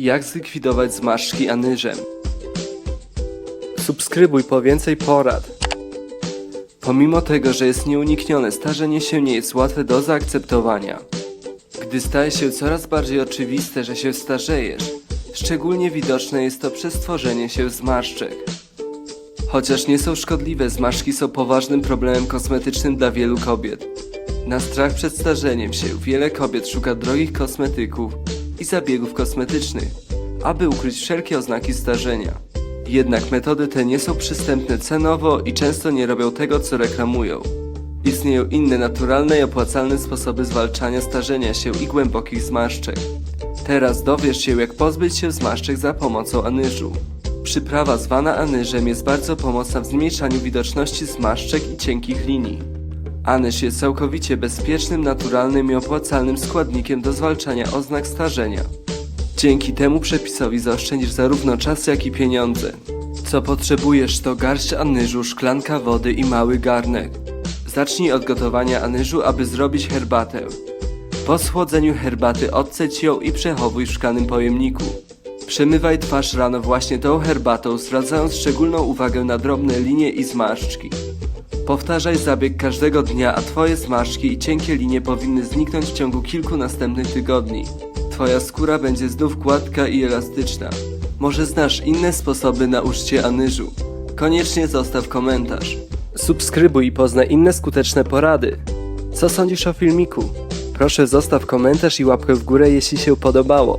Jak zlikwidować zmarszczki anyżem? Subskrybuj po więcej porad. Pomimo tego, że jest nieuniknione, starzenie się nie jest łatwe do zaakceptowania. Gdy staje się coraz bardziej oczywiste, że się starzejesz, szczególnie widoczne jest to przez tworzenie się zmarszczek. Chociaż nie są szkodliwe, zmarszczki są poważnym problemem kosmetycznym dla wielu kobiet. Na strach przed starzeniem się wiele kobiet szuka drogich kosmetyków i zabiegów kosmetycznych, aby ukryć wszelkie oznaki starzenia. Jednak metody te nie są przystępne cenowo i często nie robią tego, co reklamują. Istnieją inne naturalne i opłacalne sposoby zwalczania starzenia się i głębokich zmarszczek. Teraz dowiesz się, jak pozbyć się zmarszczek za pomocą anyżu. Przyprawa zwana anyżem jest bardzo pomocna w zmniejszaniu widoczności zmarszczek i cienkich linii. Anyż jest całkowicie bezpiecznym, naturalnym i opłacalnym składnikiem do zwalczania oznak starzenia. Dzięki temu przepisowi zaoszczędzisz zarówno czas, jak i pieniądze. Co potrzebujesz to garść anyżu, szklanka wody i mały garnek. Zacznij od gotowania anyżu, aby zrobić herbatę. Po schłodzeniu herbaty odceć ją i przechowuj w szklanym pojemniku. Przemywaj twarz rano właśnie tą herbatą, zwracając szczególną uwagę na drobne linie i zmarszczki. Powtarzaj zabieg każdego dnia, a twoje zmarszczki i cienkie linie powinny zniknąć w ciągu kilku następnych tygodni. Twoja skóra będzie znów gładka i elastyczna. Może znasz inne sposoby na użycie anyżu? Koniecznie zostaw komentarz. Subskrybuj i poznaj inne skuteczne porady. Co sądzisz o filmiku? Proszę zostaw komentarz i łapkę w górę, jeśli się podobało.